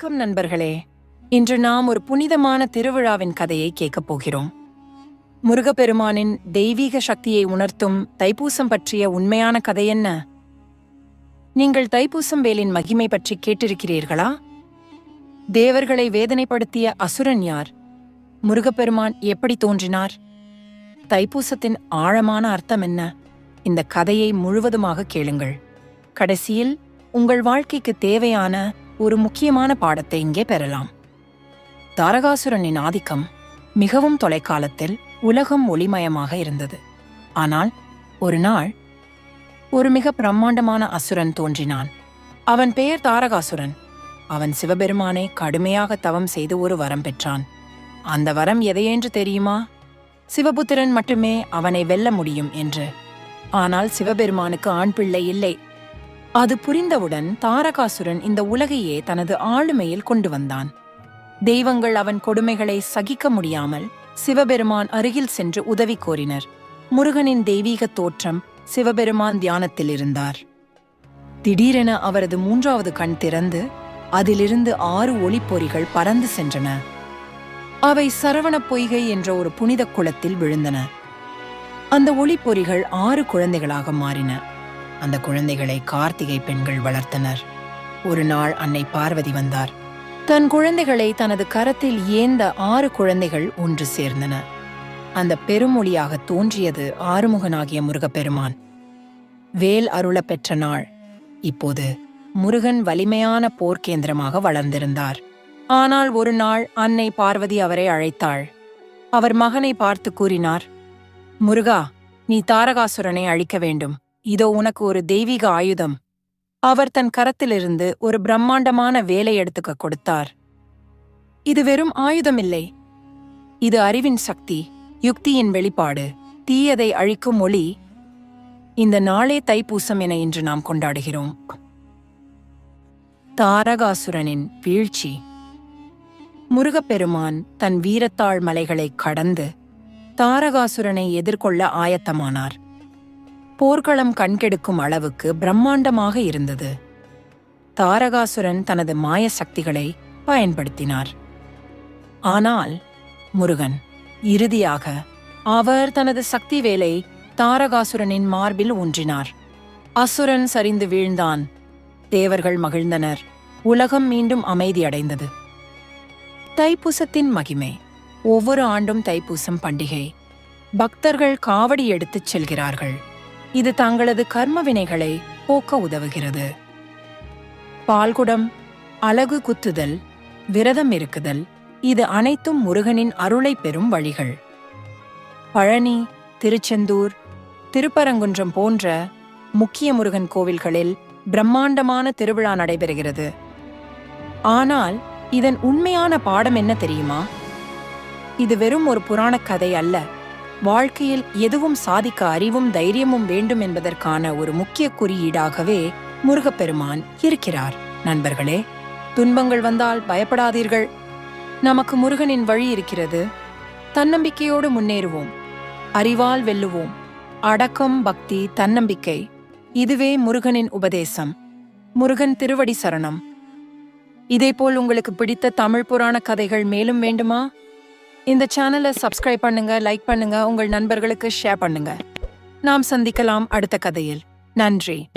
வணக்கம் நண்பர்களே. இன்று நாம் ஒரு புனிதமான திருவிழாவின் கதையை கேட்கப் போகிறோம். முருகப்பெருமானின் தெய்வீக சக்தியை உணர்த்தும் தைப்பூசம் பற்றிய உண்மையான கதை என்ன? நீங்கள் தைப்பூசம் வேலின் மகிமை பற்றி கேட்டிருக்கிறீர்களா? தேவர்களை வேதனைப்படுத்திய அசுரன் யார்? முருகப்பெருமான் எப்படி தோன்றினார்? தைப்பூசத்தின் ஆழமான அர்த்தம் என்ன? இந்த கதையை முழுவதுமாக கேளுங்கள். கடைசியில் உங்கள் வாழ்க்கைக்கு தேவையான ஒரு முக்கியமான பாடத்தை இங்கே பெறலாம். தாரகாசுரனின் ஆதிக்கம் மிகவும் தொலைக்காலத்தில் உலகம் ஒளிமயமாக இருந்தது. ஆனால் ஒரு நாள் ஒரு மிக பிரம்மாண்டமான அசுரன் தோன்றினான். அவன் பெயர் தாரகாசுரன். அவன் சிவபெருமானை கடுமையாக தவம் செய்து ஒரு வரம் பெற்றான். அந்த வரம் எதையென்று தெரியுமா? சிவபுத்திரன் மட்டுமே அவனை வெல்ல முடியும் என்று. ஆனால் சிவபெருமானுக்கு ஆண் பிள்ளை இல்லை. அது புரிந்தவுடன் தாரகாசுரன் இந்த உலகையே தனது ஆளுமையில் கொண்டு வந்தான். தெய்வங்கள் அவன் கொடுமைகளை சகிக்க முடியாமல் சிவபெருமான் அருகில் சென்று உதவி கோரினர். முருகனின் தெய்வீக தோற்றம் சிவபெருமான் தியானத்தில் இருந்தார். திடீரென அவரது மூன்றாவது கண் திறந்து அதிலிருந்து ஆறு ஒளிப்பொறிகள் பறந்து சென்றன. அவை சரவண பொய்கை என்ற ஒரு புனித குளத்தில் விழுந்தன. அந்த ஒளிப்பொறிகள் ஆறு குழந்தைகளாக மாறின. அந்த குழந்தைகளை கார்த்திகை பெண்கள் வளர்த்தனர். ஒரு நாள் அன்னை பார்வதி வந்தார். தன் குழந்தைகளை தனது கரத்தில் ஏந்த ஆறு குழந்தைகள் ஒன்று சேர்ந்தன. அந்த பெருமொழியாக தோன்றியது ஆறுமுகனாகிய முருகப்பெருமான். வேல் அருளப் பெற்ற நாள். இப்போது முருகன் வலிமையான போர்க்கேந்திரமாக வளர்ந்திருந்தார். ஆனால் ஒரு நாள் அன்னை பார்வதி அவரை அழைத்தாள். அவர் மகனை பார்த்து கூறினார் முருகா நீ தாரகாசுரனை அழிக்க வேண்டும். இதோ உனக்கு ஒரு தெய்வீக ஆயுதம். அவர் தன் கரத்திலிருந்து ஒரு பிரம்மாண்டமான வேலை எடுத்துக்க கொடுத்தார். இது வெறும் ஆயுதமில்லை. இது அறிவின் சக்தி யுக்தியின் வெளிப்பாடு தீயதை அழிக்கும் ஒளி. இந்த நாளே தைப்பூசம் என இன்று நாம் கொண்டாடுகிறோம். தாரகாசுரனின் வீழ்ச்சி. முருகப்பெருமான் தன் வீரத்தாழ் மலைகளை கடந்து தாரகாசுரனை எதிர்கொள்ள ஆயத்தமானார். போர்க்களம் கண்கெடுக்கும் அளவுக்கு பிரம்மாண்டமாக இருந்தது. தாரகாசுரன் தனது மாய சக்திகளை பயன்படுத்தினார். ஆனால் முருகன் இறுதியாக அவர் தனது சக்தி வேலை தாரகாசுரனின் மார்பில் ஊன்றினார். அசுரன் சரிந்து வீழ்ந்தான். தேவர்கள் மகிழ்ந்தனர். உலகம் மீண்டும் அமைதியடைந்தது தைப்பூசத்தின் மகிமை. ஒவ்வொரு ஆண்டும் தைப்பூசம் பண்டிகை. பக்தர்கள் காவடி எடுத்துச் செல்கிறார்கள். இது தங்களது கர்ம வினைகளை போக்க உதவுகிறது. பால்குடம் அலகு குத்துதல் விரதம் இருக்குதல் இது அனைத்தும் முருகனின் அருளை பெறும் வழிகள். பழனி திருச்செந்தூர் திருப்பரங்குன்றம் போன்ற முக்கிய முருகன் கோவில்களில் பிரம்மாண்டமான திருவிழா நடைபெறுகிறது. ஆனால் இதன் உண்மையான பாடம் என்ன தெரியுமா? இது வெறும் ஒரு புராணக் கதை அல்ல. வாழ்க்கையில் எதுவும் சாதிக்க அறிவும் தைரியமும் வேண்டும் என்பதற்கான ஒரு முக்கிய குறியீடாகவே முருகப்பெருமான் இருக்கிறார். நண்பர்களே துன்பங்கள் வந்தால் பயப்படாதீர்கள். நமக்கு முருகனின் வழி இருக்கிறது. தன்னம்பிக்கையோடு முன்னேறுவோம். அறிவால் வெல்லுவோம். அடக்கம் பக்தி தன்னம்பிக்கை இதுவே முருகனின் உபதேசம். முருகன் திருவடி சரணம். இதேபோல் உங்களுக்கு பிடித்த தமிழ் புராண கதைகள் மேலும் வேண்டுமா? இந்த சேனலை சப்ஸ்கிரைப் பண்ணுங்க லைக் பண்ணுங்க உங்கள் நண்பர்களுக்கு ஷேர் பண்ணுங்க. நாம் சந்திக்கலாம் அடுத்த கதையில். நன்றி.